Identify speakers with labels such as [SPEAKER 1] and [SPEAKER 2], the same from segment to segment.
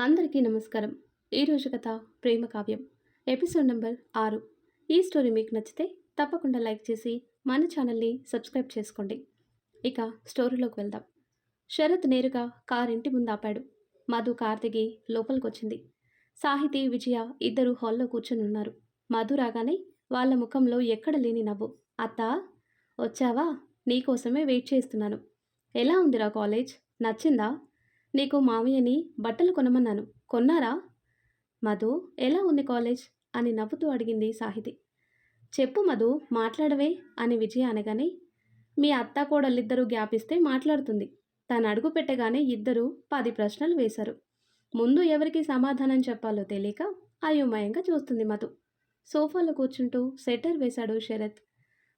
[SPEAKER 1] అందరికీ నమస్కారం. ఈరోజు కథ ప్రేమ కావ్యం. ఎపిసోడ్ నెంబర్ ఆరు. ఈ స్టోరీ మీకు నచ్చితే తప్పకుండా లైక్ చేసి మన ఛానల్ని సబ్స్క్రైబ్ చేసుకోండి. ఇక స్టోరీలోకి వెళ్దాం. శరత్ నేరుగా కార్ ఇంటి ముందు ఆపాడు. మధు కార్ దిగి లోపలికి వచ్చింది సాహితి విజయ ఇద్దరు హాల్లో కూర్చొని ఉన్నారు మధు రాగానే వాళ్ళ ముఖంలో ఎక్కడ లేని నవ్వు. అత్తా వచ్చావా? నీకోసమే వెయిట్ చేస్తున్నాను. ఎలా ఉందిరా కాలేజ్? నచ్చిందా? నీకు మామయ్యని బట్టలు కొనమన్నాను. కొన్నారా? మధు ఎలా ఉంది కాలేజ్? అని నవ్వుతూ అడిగింది సాహితి. చెప్పు మధు మాట్లాడవే అని విజయ అనగానే మీ అత్త కోడళ్ళిద్దరూ గ్యాప్ ఇస్తే మాట్లాడుతుంది. తను అడుగు పెట్టగానే ఇద్దరు పది ప్రశ్నలు వేశారు. ముందు ఎవరికి సమాధానం చెప్పాలో తెలియక అయోమయంగా చూస్తుంది మధు. సోఫాలో కూర్చుంటూ సెటర్ వేశాడు శరత్.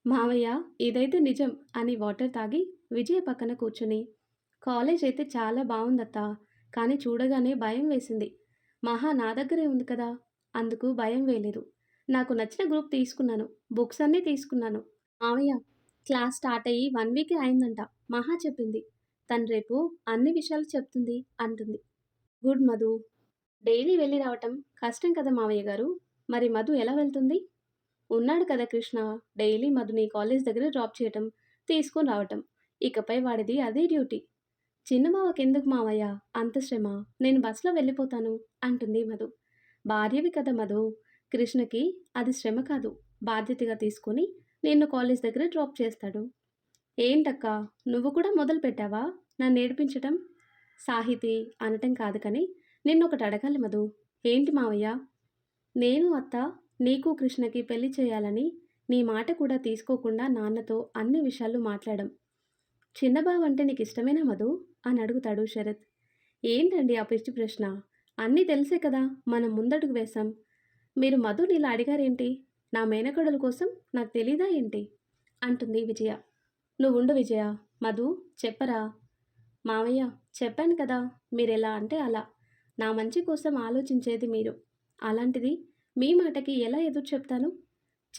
[SPEAKER 1] మావయ్య ఇదైతే నిజం అని వాటర్ తాగి విజయ పక్కన కూర్చుని కాలేజ్ అయితే చాలా బాగుందత్తా. కానీ చూడగానే భయం వేసింది. మహా నా దగ్గరే ఉంది కదా. అందుకు భయం వేయలేదు. నాకు నచ్చిన గ్రూప్ తీసుకున్నాను. బుక్స్ అన్నీ తీసుకున్నాను. మామయ్య క్లాస్ స్టార్ట్ అయ్యి వన్ వీకే అయిందంట. మహా చెప్పింది. తను రేపు అన్ని విషయాలు చెప్తుంది అంటుంది. గుడ్ మధు. డైలీ వెళ్ళి రావటం కష్టం కదా మావయ్య గారు. మరి మధు ఎలా వెళ్తుంది? ఉన్నాడు కదా కృష్ణ. డైలీ మధుని కాలేజ్ దగ్గర డ్రాప్ చేయటం తీసుకొని రావటం. ఇకపై వాడిది అదే డ్యూటీ. చిన్నమావకి ఎందుకు మావయ్య? అంత శ్రమ. నేను బస్సులో వెళ్ళిపోతాను అంటుంది మధు. భార్యవి కదా మధు. కృష్ణకి అది శ్రమ కాదు. బాధ్యతగా తీసుకొని నిన్ను కాలేజ్ దగ్గర డ్రాప్ చేస్తాడు. ఏంటక్క? నువ్వు కూడా మొదలు పెట్టావా? నన్ను నేర్పించటం సాహితీ అనటం కాదు కానీ నిన్నొకటి అడగాలి మధు. ఏంటి మావయ్య? నేను అత్త నీకు కృష్ణకి పెళ్ళి చేయాలని నీ మాట కూడా తీసుకోకుండా నాన్నతో అన్ని విషయాలు మాట్లాడడం చిన్నబాబు అంటే నీకు ఇష్టమేనా మధు? అని అడుగుతాడు శరత్. ఏంటండి ఆ పిచ్చి ప్రశ్న? అన్నీ తెలిసే కదా మనం ముందడుగు వేశాం. మీరు మధుని ఇలా అడిగారేంటి? నా మేనకోడల కోసం నాకు తెలీదా ఏంటి? అంటుంది విజయ. నువ్వు ఉండు విజయ. మధు చెప్పరా? మావయ్య చెప్పాను కదా మీరు ఎలా అంటే అలా. నా మంచి కోసం ఆలోచించేది మీరు. అలాంటిది మీ మాటకి ఎలా ఎదురు చెప్తాను?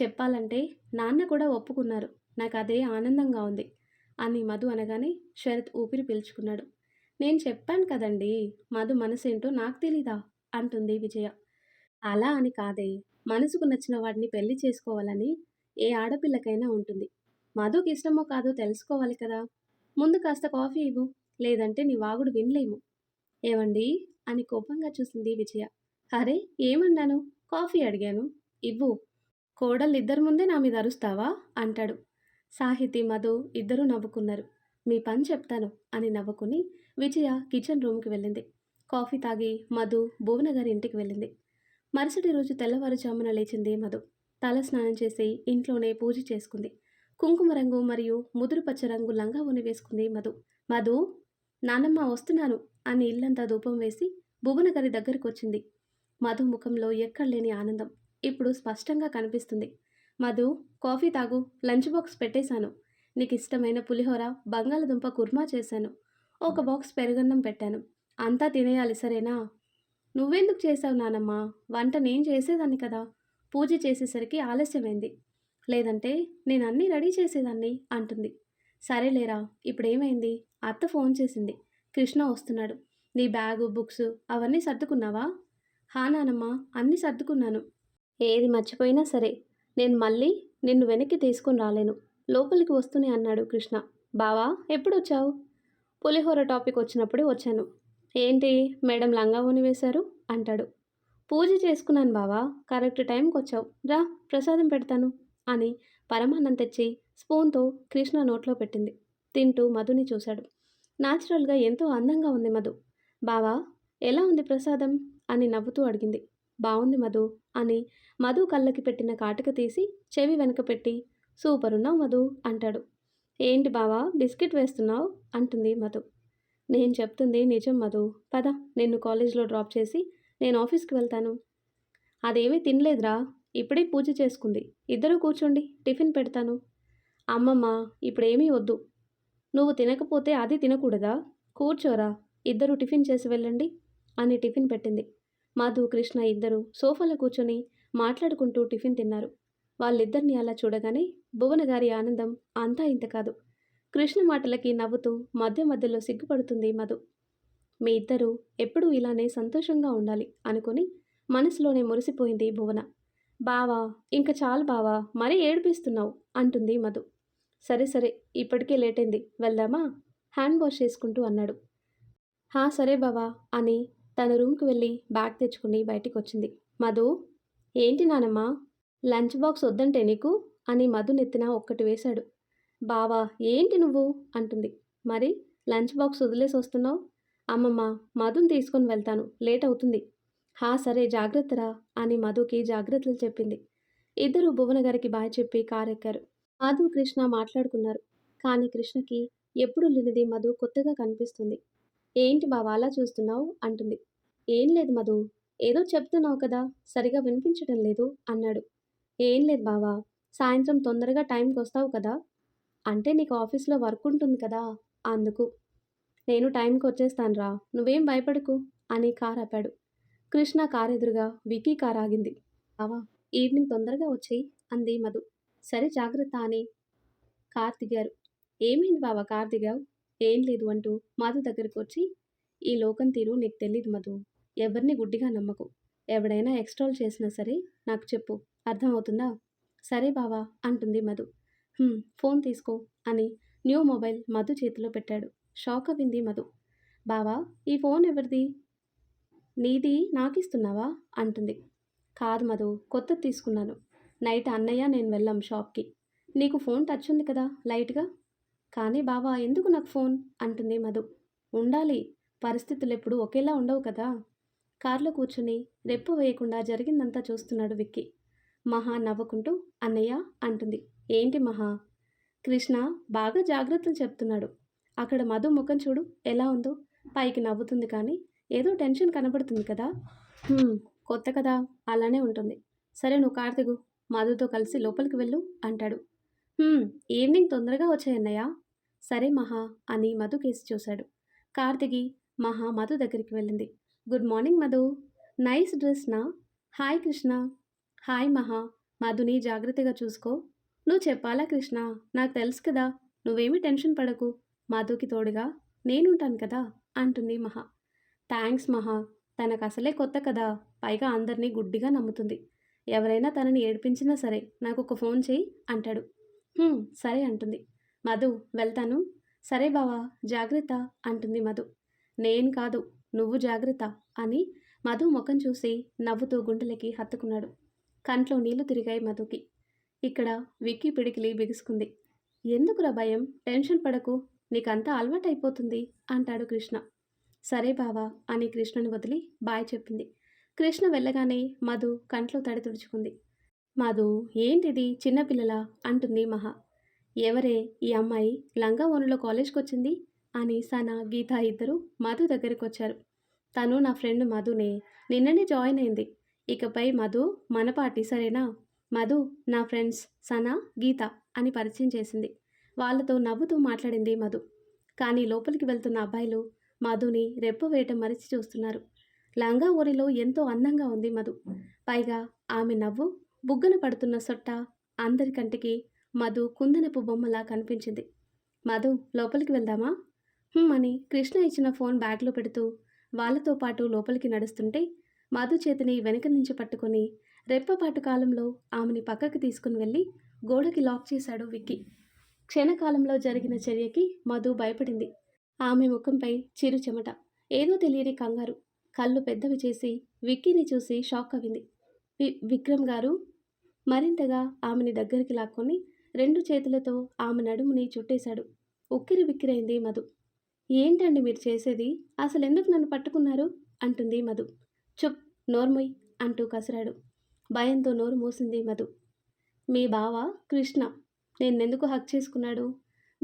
[SPEAKER 1] చెప్పాలంటే నాన్న కూడా ఒప్పుకున్నారు. నాకు అదే ఆనందంగా ఉంది. అని మధు అనగానే శరత్ ఊపిరి పీల్చుకున్నాడు. నేను చెప్పాను కదండి మధు మనసేంటో నాకు తెలీదా? అంటుంది విజయ. అలా అని కాదే మనసుకు నచ్చిన వాడిని పెళ్ళి చేసుకోవాలని ఏ ఆడపిల్లకైనా ఉంటుంది. మధుకి ఇష్టమో కాదో తెలుసుకోవాలి కదా. ముందు కాస్త కాఫీ ఇవ్వు లేదంటే నీ వాగుడు వినలేము. ఏవండి? అని కోపంగా చూసింది విజయ. అరే ఏమన్నాను? కాఫీ అడిగాను. ఇవ్వు. కోడళ్ళిద్దరి ముందే నా మీద అరుస్తావా? అంటాడు. సాహితి మధు ఇద్దరూ నవ్వుకున్నారు. మీ పని చెప్తాను అని నవ్వుకుని విజయ కిచెన్ రూమ్కి వెళ్ళింది. కాఫీ తాగి మధు భువన గారి ఇంటికి వెళ్ళింది. మరుసటి రోజు తెల్లవారుజామున లేచింది మధు. తల స్నానం చేసి ఇంట్లోనే పూజ చేసుకుంది. కుంకుమ రంగు మరియు ముదురు పచ్చ రంగు లంగా ఉని వేసుకుంది మధు. మధు నానమ్మ వస్తున్నాను అని ఇల్లంతా ధూపం వేసి భువన గారి దగ్గరికి వచ్చింది మధు ముఖంలో ఎక్కడలేని ఆనందం. ఇప్పుడు స్పష్టంగా కనిపిస్తుంది. మధు కాఫీ తాగు లంచ్ బాక్స్ పెట్టేశాను. నీకు ఇష్టమైన పులిహోర బంగాళదుంప కుర్మా చేశాను. ఒక బాక్స్ పెరుగన్నం పెట్టాను. అంతా తినేయాలి సరేనా? నువ్వెందుకు చేసావు నానమ్మ? వంట నేను చేసేదాన్ని కదా? పూజ చేసేసరికి ఆలస్యమైంది. లేదంటే నేను అన్నీ రెడీ చేసేదాన్ని అంటుంది. సరేలేరా ఇప్పుడేమైంది? అత్త ఫోన్ చేసింది. కృష్ణ వస్తున్నాడు. నీ బ్యాగు బుక్స్ అవన్నీ సర్దుకున్నావా? హా నానమ్మ అన్నీ సర్దుకున్నాను. ఏది మర్చిపోయినా సరే నేను మళ్ళీ నిన్ను వెనక్కి తీసుకుని రాలేను. లోపలికి వస్తూనే అన్నాడు కృష్ణ. బావా ఎప్పుడు వచ్చావు పులిహోర టాపిక్ వచ్చినప్పుడే వచ్చాను. ఏంటి మేడం లంగా లంగావోని వేశారు? అంటాడు. పూజ చేసుకున్నాను బావా కరెక్ట్ టైంకి వచ్చావు. రా ప్రసాదం పెడతాను అని పరమాన్నం తెచ్చి స్పూన్తో కృష్ణ నోట్లో పెట్టింది. తింటూ మధుని చూశాడు. న్యాచురల్గా ఎంతో అందంగా ఉంది మధు. బావా ఎలా ఉంది ప్రసాదం? అని నవ్వుతూ అడిగింది. బాగుంది మధు అని మధు కళ్ళకి పెట్టిన కాటుక తీసి చెవి వెనక పెట్టి సూపర్ ఉన్నావు మధు అంటాడు. ఏంటి బావా బిస్కెట్ వేస్తున్నావు? అంటుంది మధు. నేను చెప్తుంది నిజం మధు. పద నిన్ను కాలేజ్లో డ్రాప్ చేసి నేను ఆఫీస్కి వెళ్తాను. అదేమీ తినలేదురా ఇప్పుడే పూజ చేసుకుంది. ఇద్దరు కూర్చోండి టిఫిన్ పెడతాను. అమ్మమ్మ ఇప్పుడేమీ వద్దు. నువ్వు తినకపోతే అది తినకూడదా? కూర్చోరా ఇద్దరు టిఫిన్ చేసి వెళ్ళండి అని టిఫిన్ పెట్టింది. మధు కృష్ణ ఇద్దరు సోఫాలో కూర్చొని మాట్లాడుకుంటూ టిఫిన్ తిన్నారు. వాళ్ళిద్దరిని అలా చూడగానే భువన గారి ఆనందం అంతా ఇంత కాదు. కృష్ణ మాటలకి నవ్వుతూ మధ్య మధ్యలో సిగ్గుపడుతుంది మధు. మీ ఇద్దరూ ఎప్పుడూ ఇలానే సంతోషంగా ఉండాలి అనుకుని మనసులోనే మురిసిపోయింది భువన. బావా ఇంక చాలు బావా మరీ ఏడిపిస్తున్నావు అంటుంది మధు. సరే సరే ఇప్పటికే లేట్ అయింది వెళ్దామా? హ్యాండ్ వాష్ చేసుకుంటూ అన్నాడు. హా సరే బావా అని తన రూమ్కి వెళ్ళి బ్యాగ్ తెచ్చుకుని బయటికి వచ్చింది మధు ఏంటి నానమ్మ? లంచ్ బాక్స్ వద్దంటే నీకు? అని మధు నెత్తిన ఒక్కటి వేశాడు. బావా ఏంటి నువ్వు? అంటుంది. మరి లంచ్ బాక్స్ వదిలేసి వస్తున్నావు? అమ్మమ్మ మధుని తీసుకొని వెళ్తాను. లేట్ అవుతుంది. హా సరే జాగ్రత్తరా అని మధుకి జాగ్రత్తలు చెప్పింది. ఇద్దరు భువన గారికి బాయ్ చెప్పి కారు ఎక్కారు మధు కృష్ణ మాట్లాడుకున్నారు. కానీ కృష్ణకి ఎప్పుడు లేనిది మధు కొత్తగా కనిపిస్తుంది. ఏంటి బావా అలా చూస్తున్నావు? అంటుంది. ఏం లేదు మధు ఏదో చెప్తున్నావు కదా సరిగా వినిపించడం లేదు అన్నాడు. ఏం లేదు బావా సాయంత్రం తొందరగా టైంకి వస్తావు కదా అంటే నీకు ఆఫీస్లో వర్క్ ఉంటుంది కదా అందుకు. నేను టైంకి వచ్చేస్తాను రా నువ్వేం భయపడకు అని కార్ ఆపాడు. కృష్ణ కార్ ఎదురుగా వికీ కార్ ఆగింది. బావా ఈవినింగ్ తొందరగా వచ్చేయి అంది మధు. సరే జాగ్రత్త అని కార్ దిగారు. ఏమైంది బావా కార్ దిగావు? ఏం లేదు అంటూ మధు దగ్గరికి వచ్చి ఈ లోకం తీరు నీకు తెలీదు మధు ఎవరిని గుడ్డిగా నమ్మకు. ఎవడైనా ఎక్స్ట్రాల్ చేసినా సరే నాకు చెప్పు. అర్థమవుతుందా? సరే బావా అంటుంది మధు. ఫోన్ తీసుకో అని న్యూ మొబైల్ మధు చేతిలో పెట్టాడు. షాక్ అవింది మధు. బావా ఈ ఫోన్ ఎవరిది? నీది నాకిస్తున్నావా? అంటుంది. కాదు మధు కొత్తది తీసుకున్నాను. నైట్ అన్నయ్య నేను వెళ్ళాం షాప్కి. నీకు ఫోన్ టచ్ ఉంది కదా లైట్గా? కానీ బావా ఎందుకు నాకు ఫోన్? అంటుంది మధు. ఉండాలి. పరిస్థితులు ఎప్పుడు ఒకేలా ఉండవు కదా. కారులో కూర్చుని రెప్పు వేయకుండా జరిగిందంతా చూస్తున్నాడు విక్కీ. మహా నవ్వుకుంటూ అన్నయ్య అంటుంది. ఏంటి మహా? కృష్ణ బాగా జాగ్రత్తలు చెప్తున్నాడు. అక్కడ మధు ముఖం చూడు ఎలా ఉందో. పైకి నవ్వుతుంది కానీ ఏదో టెన్షన్ కనబడుతుంది కదా. కొత్త కదా. అలానే ఉంటుంది. సరే నువ్వు కార్తిగు మధుతో కలిసి లోపలికి వెళ్ళు అంటాడు. ఈవినింగ్ తొందరగా వచ్చాయన్నయ్య సరే మహా అని మధు కేసి చూశాడు. కార్తిగి మహా మధు దగ్గరికి వెళ్ళింది. Good morning Madhu. నైస్ డ్రెస్నా హాయ్ కృష్ణ. హాయ్ మహా. మధుని జాగ్రత్తగా చూసుకో. నువ్వు చెప్పాలా కృష్ణ? నాకు తెలుసు కదా. నువ్వేమీ టెన్షన్ పడకు. మధుకి తోడుగా నేనుంటాను కదా అంటుంది మహా. థ్యాంక్స్ మహా. తనకు అసలే కొత్త కదా. పైగా అందరినీ గుడ్డిగా నమ్ముతుంది. ఎవరైనా తనని ఏడిపించినా సరే నాకు ఒక ఫోన్ చేయి అంటాడు. సరే అంటుంది. మధు వెళ్తాను. సరే బావా జాగ్రత్త అంటుంది మధు. నేను కాదు నువ్వు జాగ్రత్త అని మధు ముఖం చూసి నవ్వుతూ గుండెలకి హత్తుకున్నాడు. కంట్లో నీళ్ళు తిరిగాయి మధుకి. ఇక్కడ విక్కీ పిడికిలి బిగుసుకుంది. ఎందుకురా భయం? టెన్షన్ పడకు. నీకంతా అలవాటైపోతుంది అంటాడు కృష్ణ. సరే బావా అని కృష్ణని వదిలి బాయ్ చెప్పింది. కృష్ణ వెళ్ళగానే మధు కంట్లో తడి తుడుచుకుంది. మధు ఏంటిది? చిన్నపిల్లల? అంటుంది మహా. ఎవరే? ఈ అమ్మాయి లంగా ఓనులో కాలేజ్కి వచ్చింది అని సన గీత ఇద్దరు మధు దగ్గరికి వచ్చారు తను నా ఫ్రెండ్ మధునే. నిన్ననే జాయిన్ అయింది. ఇకపై మధు మన పార్టీ సరేనా? మధు నా ఫ్రెండ్స్ సనా గీత అని పరిచయం చేసింది. వాళ్ళతో నవ్వుతూ మాట్లాడింది మధు. కానీ లోపలికి వెళ్తున్న అబ్బాయిలు మధుని రెప్ప వేయటం మరిచి చూస్తున్నారు. లంగా ఊరిలో ఎంతో అందంగా ఉంది మధు. పైగా ఆమె నవ్వు బుగ్గన పడుతున్న సొట్ట అందరి కంటికి మధు కుందనపు బొమ్మలా కనిపించింది. మధు లోపలికి వెళ్దామా? అని కృష్ణ ఇచ్చిన ఫోన్ బ్యాగ్లో పెడుతూ వాళ్ళతో పాటు లోపలికి నడుస్తుంటే మధు చేతిని వెనక నుంచి పట్టుకొని రెప్పపాటు కాలంలో ఆమెని పక్కకి తీసుకుని వెళ్ళి గోడకి లాక్ చేశాడు విక్కీ. క్షణకాలంలో జరిగిన చర్యకి మధు భయపడింది. ఆమె ముఖంపై చిరు చెమట. ఏదో తెలియని కంగారు. కళ్ళు పెద్దవి చేసి విక్కీని చూసి షాక్ అవింది వి విక్రమ్ గారు? మరింతగా ఆమెని దగ్గరికి లాక్కొని రెండు చేతులతో ఆమె నడుముని చుట్టేశాడు. ఉక్కిరి విక్కిరైంది మధు. ఏంటండి మీరు చేసేది? అసలు ఎందుకు నన్ను పట్టుకున్నారు? అంటుంది మధు. చుప్ నోర్మొయ్ అంటూ కసిరాడు. భయంతో నోరు మూసింది మధు. మీ బావ? కృష్ణ. నిన్నెందుకు హక్ చేసుకున్నాడు?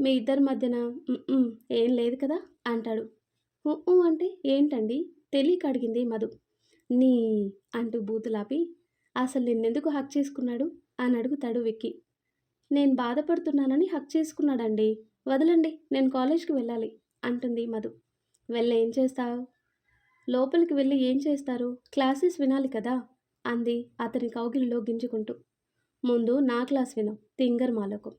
[SPEAKER 1] మీ ఇద్దరి మధ్యన ఏం లేదు కదా? అంటాడు. "ఉ, అంటే ఏంటండి? తెలియక అడిగింది మధు. నీ అంటూ బూతులాపి. అసలు నిన్నెందుకు హక్ చేసుకున్నాడు? అని అడుగుతాడు విక్కీ. నేను బాధపడుతున్నానని హక్ చేసుకున్నాడండి. వదలండి నేను కాలేజ్కి వెళ్ళాలి. అంటుంది మధు. వెళ్ళి ఏం చేస్తావు? లోపలికి వెళ్ళి ఏం చేస్తారు? క్లాసెస్ వినాలి కదా? అంది అతని కౌగిలిలో గింజుకుంటూ. ముందు నా క్లాస్ విను తింగర్ మాలకు.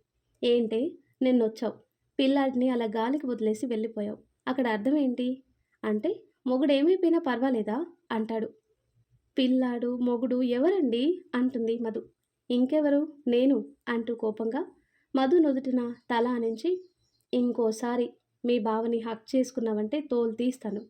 [SPEAKER 1] ఏంటి? నిన్నొచ్చావు. పిల్లాడిని అలా గాలికి వదిలేసి వెళ్ళిపోయావు. అక్కడ అర్థం ఏంటి అంటే మొగుడేమైపోయినా పర్వాలేదా? అంటాడు. పిల్లాడు మొగుడు ఎవరండి? అంటుంది మధు. ఇంకెవరు? నేను అంటూ కోపంగా. మధు నుదుటిన తల అనించి ఇంకోసారి మీ బావని హక్ చేసుకున్నావంటే తోలు తీస్తాను.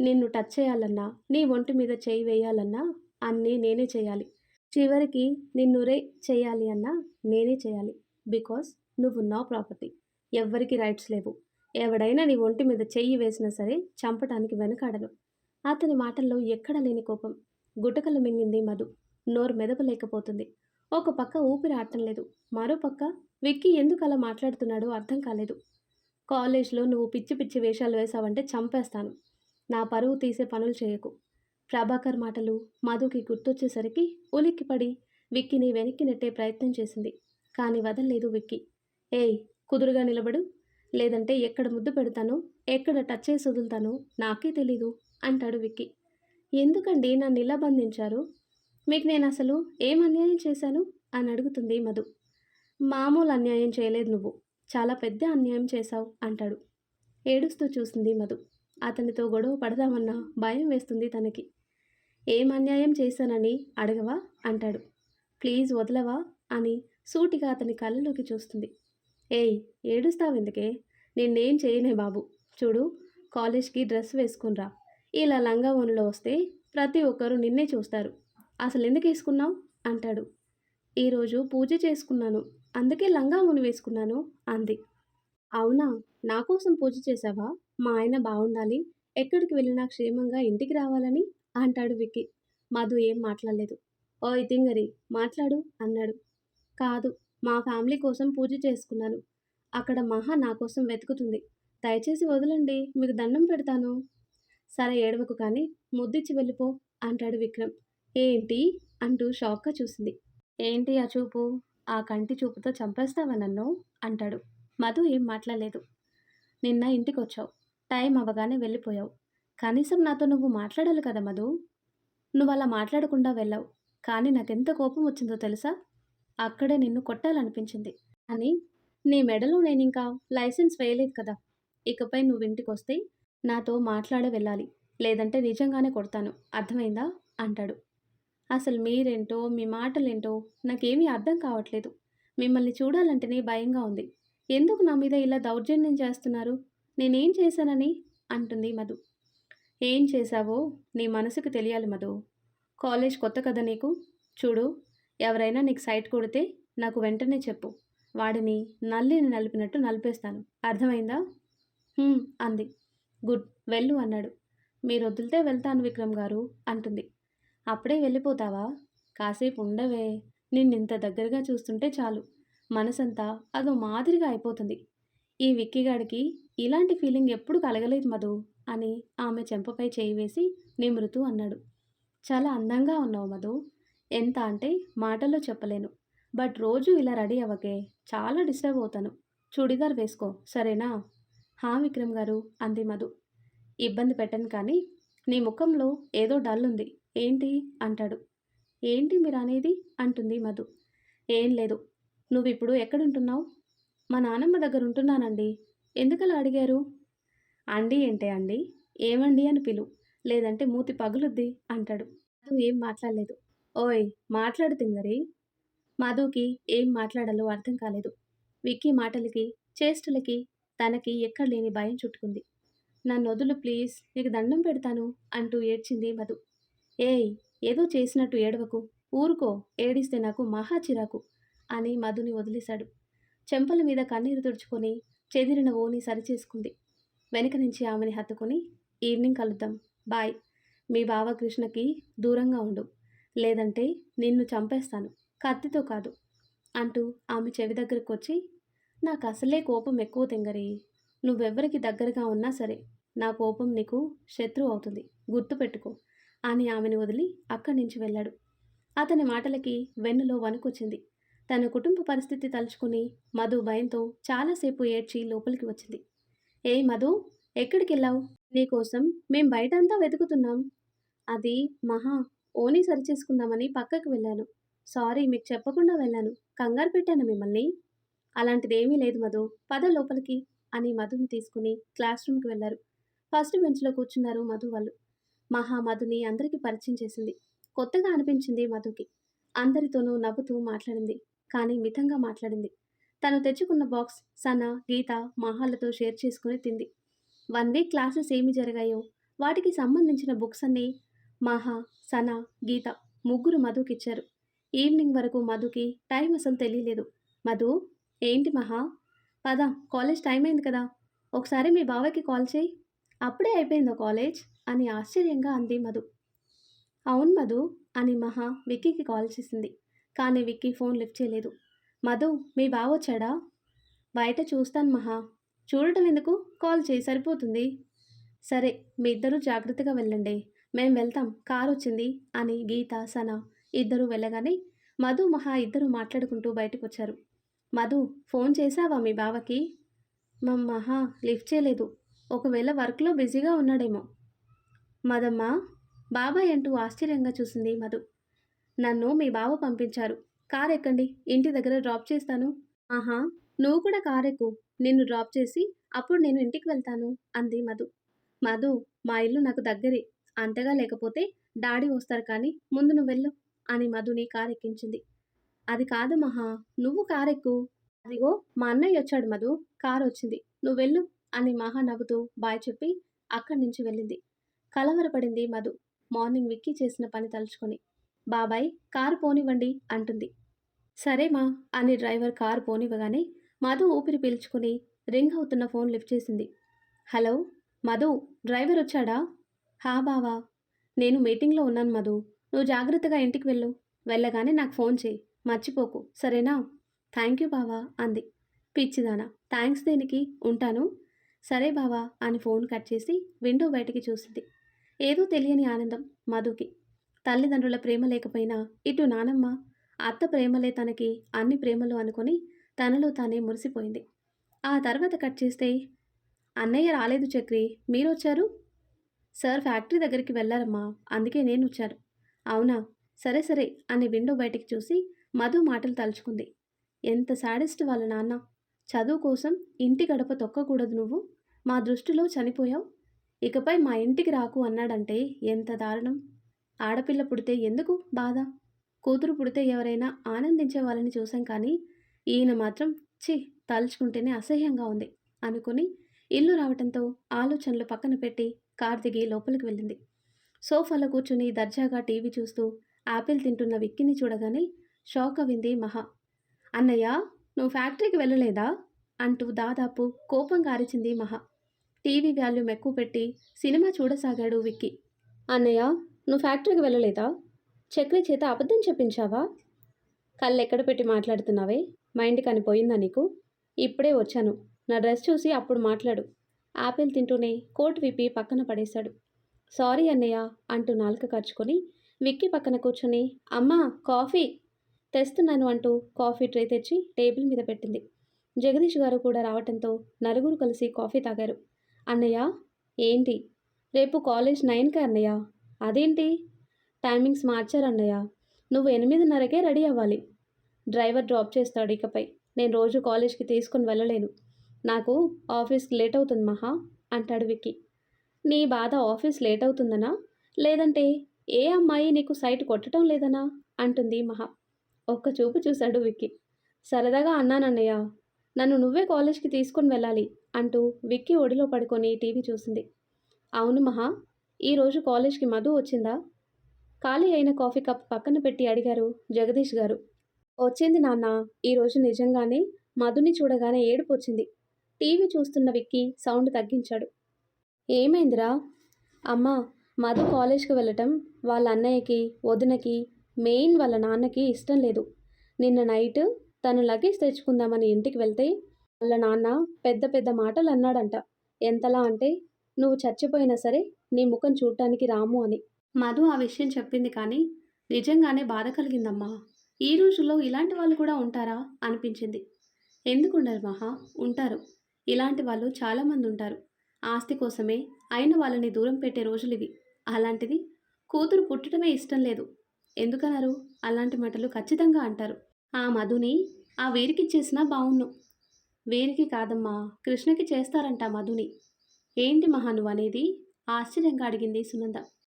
[SPEAKER 1] నిన్ను టచ్ చేయాలన్నా నీ ఒంటి మీద చేయి వేయాలన్నా అన్నీ నేనే చేయాలి. చివరికి నిన్ను రే చేయాలి అన్నా నేనే చేయాలి. బికాస్ నువ్వు నా ప్రాపర్టీ. ఎవ్వరికి రైట్స్ లేవు. ఎవడైనా నీ ఒంటి మీద చెయ్యి వేసినా సరే చంపటానికి వెనకాడను అతని మాటల్లో ఎక్కడ లేని కోపం. గుటకలు మింగింది మధు. నోరు మెదపలేకపోతుంది. ఒక పక్క ఊపిరి ఆడటం లేదు. మరో పక్క విక్కీ ఎందుకు అలా మాట్లాడుతున్నాడో అర్థం కాలేదు. కాలేజ్లో నువ్వు పిచ్చి పిచ్చి వేషాలు వేసావంటే చంపేస్తాను. నా పరువు తీసే పనులు చేయకు. ప్రభాకర్ మాటలు మధుకి గుర్తొచ్చేసరికి ఉలిక్కిపడి విక్కిని వెనక్కి నెట్టే ప్రయత్నం చేసింది. కానీ వదలలేదు విక్కీ. ఏయ్ కుదురుగా నిలబడు. లేదంటే ఎక్కడ ముద్దు పెడతానో ఎక్కడ టచ్ చేసి వదులుతానో నాకే తెలీదు అంటాడు విక్కీ. ఎందుకండి నన్ను ఇలా బంధించారు? మీకు నేను అసలు ఏం అన్యాయం చేశాను? అని అడుగుతుంది మధు. మామూలు అన్యాయం చేయలేదు నువ్వు. చాలా పెద్ద అన్యాయం చేశావు అంటాడు. ఏడుస్తూ చూసింది మధు. అతనితో గొడవ పడదామన్న భయం వేస్తుంది తనకి. ఏం అన్యాయం చేశానని అడగవా అంటాడు. ప్లీజ్ వదలవా అని సూటిగా అతని కళ్ళలోకి చూస్తుంది. ఏయ్ ఏడుస్తావెందుకే? నిన్నేం చేయనే బాబు. చూడు కాలేజ్కి డ్రెస్ వేసుకునిరా ఇలా లంగా ఓనులో వస్తే ప్రతి ఒక్కరూ నిన్నే చూస్తారు. అసలు ఎందుకు వేసుకున్నావు? అంటాడు. ఈరోజు పూజ చేసుకున్నాను. అందుకే లంగా ఉని వేసుకున్నాను అంది. అవునా? నా కోసం పూజ చేశావా? మా ఆయన బాగుండాలి ఎక్కడికి వెళ్ళినా క్షేమంగా ఇంటికి రావాలని అంటాడు విక్కీ. మధు ఏం మాట్లాడలేదు. ఓ ఇతింగరి మాట్లాడు అన్నాడు. కాదు మా ఫ్యామిలీ కోసం పూజ చేసుకున్నాను. అక్కడ మహా నా కోసం వెతుకుతుంది. దయచేసి వదలండి మీకు దండం పెడతాను. సరే ఏడవకు కానీ ముద్దిచ్చి వెళ్ళిపో అంటాడు విక్రమ్. ఏంటి? అంటూ షాక్గా చూసింది. ఏంటి ఆ చూపు? ఆ కంటి చూపుతో చంపేస్తావా నన్ను? అంటాడు. మధు ఏం మాట్లాడలేదు. నిన్న ఇంటికి వచ్చావు టైం అవ్వగానే వెళ్ళిపోయావు. కనీసం నాతో నువ్వు మాట్లాడాలి కదా మధు? నువ్వు అలా మాట్లాడకుండా వెళ్ళావు. కానీ నాకెంత కోపం వచ్చిందో తెలుసా? అక్కడే నిన్ను కొట్టాలనిపించింది. అని నీ మెడలో నేను ఇంకా లైసెన్స్ వేయలేదు కదా. ఇకపై నువ్వు ఇంటికి వస్తే నాతో మాట్లాడ వెళ్ళాలి. లేదంటే నిజంగానే కొడతాను. అర్థమైందా? అంటాడు. అసలు మీరేంటో మీ మాటలేంటో నాకేమీ అర్థం కావట్లేదు. మిమ్మల్ని చూడాలంటేనే భయంగా ఉంది. ఎందుకు నా మీద ఇలా దౌర్జన్యం చేస్తున్నారు? నేనేం చేశానని? అంటుంది మధు. ఏం చేశావో నీ మనసుకు తెలియాలి మధు. కాలేజ్ కొత్త కదా నీకు? చూడు ఎవరైనా నీకు సైట్ కొడితే నాకు వెంటనే చెప్పు. వాడిని నల్లిని నలిపినట్టు నలిపేస్తాను. అర్థమైందా? అంది. గుడ్ వెళ్ళు అన్నాడు. మీరు వదిలితే వెళ్తాను విక్రమ్ గారు అంటుంది. అప్పుడే వెళ్ళిపోతావా? కాసేపు ఉండవే. నిన్నింత దగ్గరగా చూస్తుంటే చాలు. మనసంతా అదో మాదిరిగా అయిపోతుంది. ఈ విక్కీగాడికి ఇలాంటి ఫీలింగ్ ఎప్పుడు కలగలేదు మధు అని ఆమె చెంపపై చేయి వేసి నిమృతూ అన్నాడు. చాలా అందంగా ఉన్నావు మధు. ఎంత అంటే మాటల్లో చెప్పలేను. బట్ రోజు ఇలా రెడీ అవ్వకే చాలా డిస్టర్బ్ అవుతాను. చూడిదార్ వేసుకో సరేనా? హా విక్రమ్ గారు అంది మధు. ఇబ్బంది పెట్టను కానీ నీ ముఖంలో ఏదో డల్ ఉంది. ఏంటి? అంటాడు. ఏంటి మీరు అనేది అంటుంది మధు. ఏం లేదు. నువ్వు ఇప్పుడు ఎక్కడుంటున్నావు? మా నానమ్మ దగ్గర ఉంటున్నానండి ఎందుకలా అడిగారు? అండి ఏంటే అండి. ఏమండి అని పిలు. లేదంటే మూతి పగులుద్ది అంటాడు. మధు ఏం మాట్లాడలేదు. ఓయ్ మాట్లాడుతింగరి మధుకి ఏం మాట్లాడాలో అర్థం కాలేదు. విక్కీ మాటలకి చేష్టలకి తనకి ఎక్కడ లేని భయం చుట్టుకుంది. నన్ను వదులు ప్లీజ్ నీకు దండం పెడతాను అంటూ ఏడ్చింది మధు. ఏయ్ ఏదో చేసినట్టు ఏడవకు. ఊరుకో ఏడిస్తే నాకు మహా చిరాకు అని మధుని వదిలేశాడు. చెంపల మీద కన్నీరు తుడుచుకొని చెదిరిన ఓని సరిచేసుకుంది. వెనక నుంచి ఆమెని హత్తుకొని ఈవినింగ్ కలుద్దాం. బాయ్. మీ బావ కృష్ణకి దూరంగా ఉండు. లేదంటే నిన్ను చంపేస్తాను. కత్తితో కాదు అంటూ ఆమె చెవి దగ్గరకు వచ్చి నాకు అసలే కోపం ఎక్కువ తెంగరి. నువ్వెవ్వరికి దగ్గరగా ఉన్నా సరే నా కోపం నీకు శత్రువు అవుతుంది. గుర్తుపెట్టుకో. అని ఆమెను వదిలి అక్కడి నుంచి వెళ్ళాడు. అతని మాటలకి వెన్నులో వణుకొచ్చింది. తన కుటుంబ పరిస్థితి తలుచుకుని మధు భయంతో చాలాసేపు ఏడ్చి లోపలికి వచ్చింది. ఏ మధు ఎక్కడికి వెళ్ళావు? నీకోసం మేం బయట అంతా వెతుకుతున్నాం. అది మహా ఓనీ సరిచేసుకుందామని పక్కకు వెళ్ళాను. సారీ మీకు చెప్పకుండా వెళ్ళాను. కంగారు పెట్టాను మిమ్మల్ని. అలాంటిది ఏమీ లేదు మధు. పద లోపలికి అని మధుని తీసుకుని క్లాస్ రూమ్కి వెళ్ళారు. ఫస్ట్ బెంచ్లో కూర్చున్నారు మధు వాళ్ళు. మహా మధుని అందరికీ పరిచయం చేసింది. కొత్తగా అనిపించింది మధుకి. అందరితోనూ నవ్వుతూ మాట్లాడింది. కానీ మితంగా మాట్లాడింది. తను తెచ్చుకున్న బాక్స్ సన గీత మహాలతో షేర్ చేసుకుని తింది. వన్ వీక్ క్లాసెస్ ఏమి జరిగాయో వాటికి సంబంధించిన బుక్స్ అన్నీ మహా సన గీత ముగ్గురు మధుకి ఇచ్చారు. ఈవినింగ్ వరకు మధుకి టైం అసలు తెలియలేదు. మధు ఏంటి మహా? పద కాలేజ్ టైం అయింది కదా. ఒకసారి మీ బావకి కాల్ చేయి. అప్పుడే అయిపోయిందో కాలేజ్? అని ఆశ్చర్యంగా అంది మధు. అవును మధు అని మహా విక్కీకి కాల్ చేసింది. కానీ విక్కీ ఫోన్ లిఫ్ట్ చేయలేదు. మధు మీ బావ వచ్చాడా? బయట చూస్తాను మహా. చూడటం ఎందుకు? కాల్ చేయి సరిపోతుంది. సరే మీ ఇద్దరూ జాగ్రత్తగా వెళ్ళండి. మేం వెళ్తాం కారు వచ్చింది అని గీత సన ఇద్దరు వెళ్ళగానే మధు మహా ఇద్దరు మాట్లాడుకుంటూ బయటకు వచ్చారు. మధు ఫోన్ చేశావా మీ బావకి? మా మహా లిఫ్ట్ చేయలేదు. ఒకవేళ వర్క్లో బిజీగా ఉన్నాడేమో. మదమ్మ బాబాయ్ అంటూ ఆశ్చర్యంగా చూసింది మధు. నన్ను మీ బావ పంపించారు. కార్ ఎక్కండి ఇంటి దగ్గర డ్రాప్ చేస్తాను. ఆహా నువ్వు కూడా కార్ ఎక్కు. నిన్ను డ్రాప్ చేసి అప్పుడు నేను ఇంటికి వెళ్తాను అంది మధు. మధు మా ఇల్లు నాకు దగ్గరే. అంతగా లేకపోతే డాడీ వస్తారు కానీ ముందు నువ్వు వెళ్ళు అని మధుని కార్ ఎక్కించింది. అది కాదు మహా నువ్వు కార్ ఎక్కు. అదిగో మా అన్నయ్య వచ్చాడు మధు. కార్ వచ్చింది. నువ్వు వెళ్ళు. అని మహా నవ్వుతూ బాయ్ చెప్పి అక్కడి నుంచి వెళ్ళింది. కలవరపడింది మధు. మార్నింగ్ విక్కీ చేసిన పని తలుచుకొని. బాబాయ్ కారు పోనివ్వండి అంటుంది. సరేమా అని డ్రైవర్ కారు పోనివ్వగానే మధు ఊపిరి పీల్చుకుని రింగ్ అవుతున్న ఫోన్ లిఫ్ట్ చేసింది. హలో మధు డ్రైవర్ వచ్చాడా? హా బావా నేను మీటింగ్లో ఉన్నాను మధు. నువ్వు జాగ్రత్తగా ఇంటికి వెళ్ళు. వెళ్ళగానే నాకు ఫోన్ చేయి. మర్చిపోకు. సరేనా? థ్యాంక్ యూ బావా అంది. పిచ్చిదానా. థ్యాంక్స్ దేనికి? ఉంటాను. సరే బావా అని ఫోన్ కట్ చేసి విండో బయటికి చూసింది. ఏదో తెలియని ఆనందం మధుకి. తల్లిదండ్రుల ప్రేమ లేకపోయినా ఇటు నానమ్మ అత్త ప్రేమలే తనకి అన్ని ప్రేమలు అనుకొని తనలో తానే మురిసిపోయింది. ఆ తర్వాత కట్ చేస్తే అన్నయ్య రాలేదు చక్రి మీరొచ్చారు? సార్ ఫ్యాక్టరీ దగ్గరికి వెళ్ళారమ్మా అందుకే నేను వచ్చాను అవునా? సరే సరే అని విండో బయటికి చూసి మధు మాటలు తలుచుకుంది. ఎంత సాడెస్ట్ వాళ్ళ నాన్న. చదువు కోసం ఇంటి గడప తొక్కకూడదు నువ్వు. మా దృష్టిలో చనిపోయావు. ఇకపై మా ఇంటికి రాకు అన్నాడంటే ఎంత దారుణం. ఆడపిల్ల పుడితే ఎందుకు బాధ? కూతురు పుడితే ఎవరైనా ఆనందించే వాళ్ళని చూశాం కానీ ఈయన మాత్రం ఛీ తలుచుకుంటేనే అసహ్యంగా ఉంది అనుకుని ఇల్లు రావటంతో ఆలోచనలు పక్కన పెట్టి కార్ దిగి లోపలికి వెళ్ళింది. సోఫాలో కూర్చుని దర్జాగా టీవీ చూస్తూ ఆపిల్ తింటున్న విక్కిని చూడగానే షాక్ అవింది మహా. అన్నయ్య నువ్వు ఫ్యాక్టరీకి వెళ్ళలేదా? అంటూ దాదాపు కోపంగా అరిచింది మహా. టీవీ వాల్యూమ్ ఎక్కువ పెట్టి సినిమా చూడసాగాడు విక్కీ. అన్నయ్య నువ్వు ఫ్యాక్టరీకి వెళ్ళలేదా? చక్రి చేత అబద్ధం చెప్పించావా? కళ్ళు ఎక్కడ పెట్టి మాట్లాడుతున్నావే? మైండ్ కనిపోయిందా నీకు? ఇప్పుడే వచ్చాను. నా డ్రెస్ చూసి అప్పుడు మాట్లాడు. ఆపిల్ తింటూనే కోట్ విప్పి పక్కన పడేశాడు. సారీ అన్నయ్య అంటూ నాలుక ఖర్చుకొని విక్కీ పక్కన కూర్చొని అమ్మా కాఫీ? తెస్తున్నాను అంటూ కాఫీ ట్రే తెచ్చి టేబుల్ మీద పెట్టింది. జగదీష్ గారు కూడా రావటంతో నలుగురు కలిసి కాఫీ తాగారు. అన్నయ్య ఏంటి? రేపు కాలేజ్ నైన్కి అన్నయ్య? అదేంటి? టైమింగ్స్ మార్చారన్నయ్య నువ్వు ఎనిమిదిన్నరకే రెడీ అవ్వాలి. డ్రైవర్ డ్రాప్ చేస్తాడు ఇకపై. నేను రోజు కాలేజ్కి తీసుకుని వెళ్ళలేను. నాకు ఆఫీస్కి లేట్ అవుతుంది మహా అంటాడు విక్కీ. నీ బాధ ఆఫీస్ లేట్ అవుతుందనా? లేదంటే ఏ అమ్మాయి నీకు సైట్ కొట్టడం లేదనా? అంటుంది మహా. ఒక్క చూపు చూశాడు విక్కీ. సరదాగా అన్నానన్నయ్య నన్ను నువ్వే కాలేజ్కి తీసుకుని వెళ్ళాలి. అంటూ విక్కీ ఒడిలో పడుకొని టీవీ చూసింది. అవును మహా ఈరోజు కాలేజ్కి మధు వచ్చిందా? ఖాళీ అయిన కాఫీ కప్ పక్కన పెట్టి అడిగారు జగదీష్ గారు. వచ్చింది నాన్న ఈరోజు నిజంగానే మధుని చూడగానే ఏడుపు వచ్చింది. టీవీ చూస్తున్న విక్కీ సౌండ్ తగ్గించాడు. ఏమైందిరా? అమ్మ మధు కాలేజ్కి వెళ్ళటం వాళ్ళ అన్నయ్యకి వదినకి మెయిన్ వాళ్ళ నాన్నకి ఇష్టం లేదు. నిన్న నైట్ తను లగేజ్ తెచ్చుకుందామని ఇంటికి వెళ్తే వాళ్ళ నాన్న పెద్ద పెద్ద మాటలు అన్నాడంట. ఎంతలా అంటే నువ్వు చచ్చిపోయినా సరే నీ ముఖం చూడటానికి రాము అని. మధు ఆ విషయం చెప్పింది కానీ నిజంగానే బాధ కలిగిందమ్మా. ఈ రోజుల్లో ఇలాంటి వాళ్ళు కూడా ఉంటారా? అనిపించింది. ఎందుకుండరు మహా ఉంటారు. ఇలాంటి వాళ్ళు చాలామంది ఉంటారు. ఆస్తి కోసమే అయిన వాళ్ళని దూరం పెట్టే రోజులు ఇవి. అలాంటిది కూతురు పుట్టడమే ఇష్టం లేదు. ఎందుకన్నారు అలాంటి మాటలు ఖచ్చితంగా అంటారు. ఆ మధుని ఆ వీరికిచ్చేసినా చేసినా వీరికి కాదమ్మా కృష్ణకి చేస్తారంట మధుని. ఏంటి మహా నువ్వు అనేది? ఆశ్చర్యంగా అడిగింది సునంద.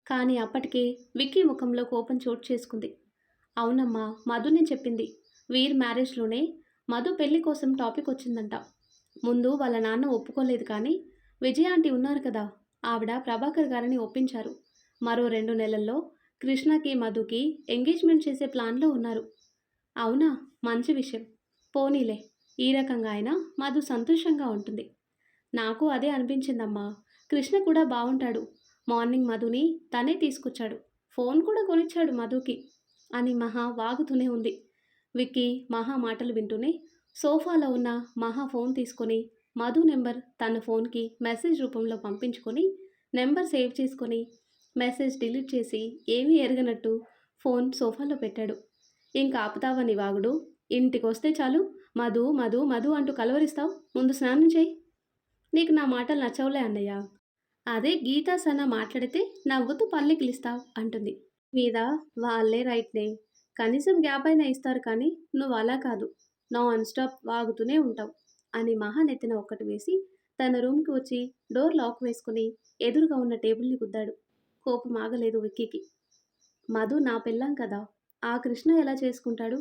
[SPEAKER 1] కానీ అప్పటికే విక్కీ ముఖంలో కోపం చోటు చేసుకుంది. అవునమ్మా మధునే చెప్పింది. వీర్ మ్యారేజ్లోనే మధు పెళ్ళి కోసం టాపిక్ వచ్చిందంట. ముందు వాళ్ళ నాన్న ఒప్పుకోలేదు కానీ విజయ ఆంటీ ఉన్నారు కదా ఆవిడ ప్రభాకర్ గారిని ఒప్పించారు. మరో రెండు నెలల్లో కృష్ణకి మధుకి ఎంగేజ్మెంట్ చేసే ప్లాన్లో ఉన్నారు. అవునా మంచి విషయం. పోనీలే. ఈ రకంగా అయినా మధు సంతోషంగా ఉంటుంది. నాకు అదే అనిపించిందమ్మా. కృష్ణ కూడా బాగుంటాడు మార్నింగ్ మధుని తనే తీసుకొచ్చాడు. ఫోన్ కూడా కొనిచ్చాడు మధుకి అని మహా వాగుతూనే ఉంది. విక్కీ మహా మాటలు వింటూనే సోఫాలో ఉన్న మహా ఫోన్ తీసుకొని మధు నెంబర్ తన ఫోన్కి మెసేజ్ రూపంలో పంపించుకొని నెంబర్ సేవ్ చేసుకొని మెసేజ్ డిలీట్ చేసి ఏమీ ఎరగనట్టు ఫోన్ సోఫాలో పెట్టాడు. ఇంకా ఆపుతావని వాగుడు? ఇంటికి వస్తే చాలు. మధు మధు మధు అంటూ కలవరిస్తావు? ముందు స్నానం చేయి. నీకు నా మాటలు నచ్చవులే అన్నయ్య. అదే గీతా సన మాట్లాడితే నవ్వుతూ పల్లెకిలిస్తావు అంటుంది. మీద వాళ్ళే రైట్నే కనీసం గ్యాప్ అయినా ఇస్తారు కానీ నువ్వు అలా కాదు. నాన్ స్టాప్ వాగుతూనే ఉంటావు. అని మహా నెత్తిన ఒక్కటి వేసి తన రూమ్కి వచ్చి డోర్ లాక్ వేసుకుని ఎదురుగా ఉన్న టేబుల్ని గుద్దాడు. కోపం ఆగలేదు విక్కీకి. మధు నా పెళ్ళాం కదా. ఆ కృష్ణ ఎలా చేసుకుంటాడు?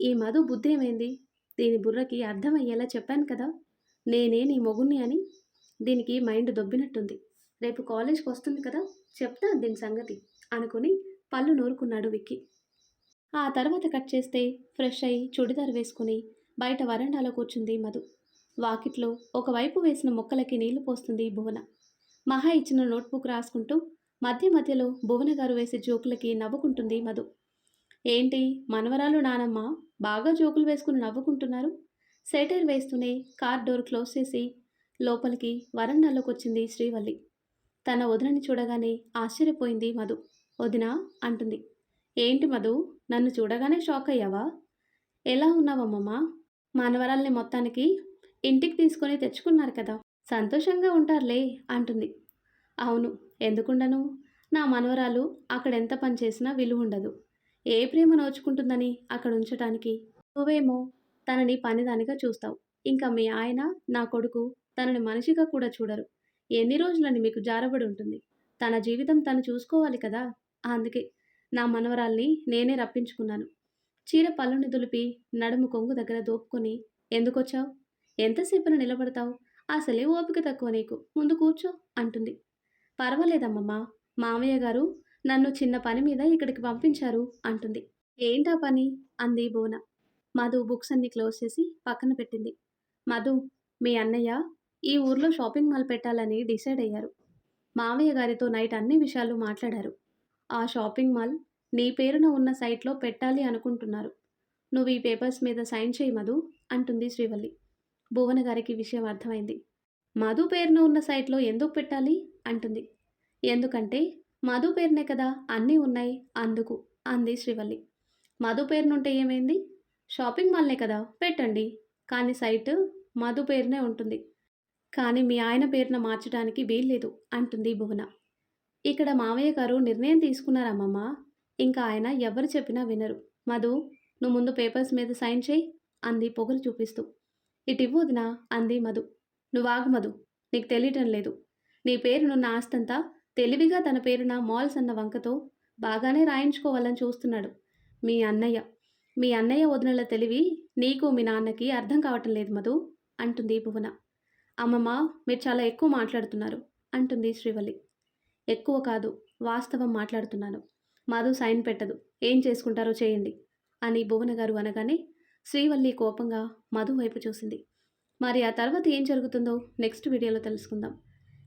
[SPEAKER 1] ఈ మధు బుద్ధి ఏమైంది? దీని బుర్రకి అర్థమయ్యేలా చెప్పాను కదా. నేనే నీ మొగుణ్ణి అని దీనికి మైండ్ దొబ్బినట్టుంది. రేపు కాలేజ్కి వస్తుంది కదా. చెప్తా దీని సంగతి అనుకుని పళ్ళు నూరుకున్నాడు విక్కీ. ఆ తర్వాత కట్ చేస్తే ఫ్రెష్ అయి చుడిదార్ వేసుకుని బయట వరండాలో కూర్చుంది మధు. వాకిట్లో ఒకవైపు వేసిన మొక్కలకి నీళ్ళు పోస్తుంది భువన. మహా ఇచ్చిన నోట్బుక్ రాసుకుంటూ మధ్య మధ్యలో భువన గారు వేసే జోకులకి నవ్వుకుంటుంది మధు. ఏంటి మనవరాలు నానమ్మ? బాగా జోకులు వేసుకుని నవ్వుకుంటున్నారు. సెటైర్ వేస్తూనే కార్ డోర్ క్లోజ్ చేసి లోపలికి వరండాలోకి వచ్చింది శ్రీవల్లి. తన వదినని చూడగానే ఆశ్చర్యపోయింది మధు. వదిన అంటుంది. ఏంటి మధు? నన్ను చూడగానే షాక్ అయ్యావా? ఎలా ఉన్నావమ్మమ్మ మనవరాల్ని మొత్తానికి ఇంటికి తీసుకొని తెచ్చుకున్నారు కదా. సంతోషంగా ఉంటారులే అంటుంది. అవును ఎందుకుండను? నా మనవరాలు అక్కడ ఎంత పని చేసినా విలువ ఉండదు ఏ ప్రేమ నోచుకుంటుందని అక్కడ ఉంచటానికి? నువ్వేమో తనని పనిదానిగా చూస్తావు. ఇంకా మీ ఆయన నా కొడుకు తనని మనిషిగా కూడా చూడరు. ఎన్ని రోజులని మీకు జారబడి ఉంటుంది. తన జీవితం తను చూసుకోవాలి కదా? అందుకే నా మనవరాల్ని నేనే రప్పించుకున్నాను. చీర పళ్ళుని దులిపి నడుము కొంగు దగ్గర దోపుకొని ఎందుకొచ్చావు? ఎంతసేపున నిలబడతావు? అసలే ఓపిక తక్కువ నీకు. ముందు కూర్చో అంటుంది. పర్వాలేదమ్మమ్మా. మామయ్య గారు నన్ను చిన్న పని మీద ఇక్కడికి పంపించారు అంటుంది. ఏంటా పని? అంది బోన. మధు బుక్స్ అన్ని క్లోజ్ చేసి పక్కన పెట్టింది. మధు మీ అన్నయ్య ఈ ఊర్లో షాపింగ్ మాల్ పెట్టాలని డిసైడ్ అయ్యారు. మామయ్య గారితో నైట్ అన్ని విషయాలు మాట్లాడారు. ఆ షాపింగ్ మాల్ నీ పేరున ఉన్న సైట్లో పెట్టాలి అనుకుంటున్నారు. నువ్వు ఈ పేపర్స్ మీద సైన్ చేయి మధు అంటుంది శ్రీవల్లి. భువన గారికి విషయం అర్థమైంది. మధు పేరున ఉన్న సైట్లో ఎందుకు పెట్టాలి? అంటుంది. ఎందుకంటే మధు పేరునే కదా అన్నీ ఉన్నాయి అందుకు అంది శ్రీవల్లి. మధు పేరునుంటే ఏమైంది? షాపింగ్ మాల్నే కదా పెట్టండి. కానీ సైట్ మధు పేరునే ఉంటుంది. కానీ మీ ఆయన పేరున మార్చడానికి వీల్లేదు అంటుంది భువన. ఇక్కడ మావయ్య గారు నిర్ణయం తీసుకున్నారమ్మమ్మ ఇంకా ఆయన ఎవరు చెప్పినా వినరు. మధు నువ్వు ముందు పేపర్స్ మీద సైన్ చేయి అంది పొగలు చూపిస్తూ. ఇటు వదినా అంది మధు. నువ్వు మధు నీకు తెలియటం లేదు. నీ పేరునున్న ఆస్తంతా తెలివిగా తన పేరున మాల్స్ అన్న వంకతో బాగానే రాయించుకోవాలని చూస్తున్నాడు మీ అన్నయ్య. మీ అన్నయ్య వదినల తెలివి నీకు మీ నాన్నకి అర్థం కావటం లేదు మధు అంటుంది భువన. అమ్మమ్మ మీరు చాలా ఎక్కువ మాట్లాడుతున్నారు అంటుంది శ్రీవల్లి. ఎక్కువ కాదు వాస్తవం మాట్లాడుతున్నాను. మధు సైన్ పెట్టదు ఏం చేసుకుంటారో చేయండి అని భువన గారు అనగానే శ్రీవల్లి కోపంగా మధు వైపు చూసింది. మరి ఆ తర్వాత ఏం జరుగుతుందో నెక్స్ట్ వీడియోలో తెలుసుకుందాం.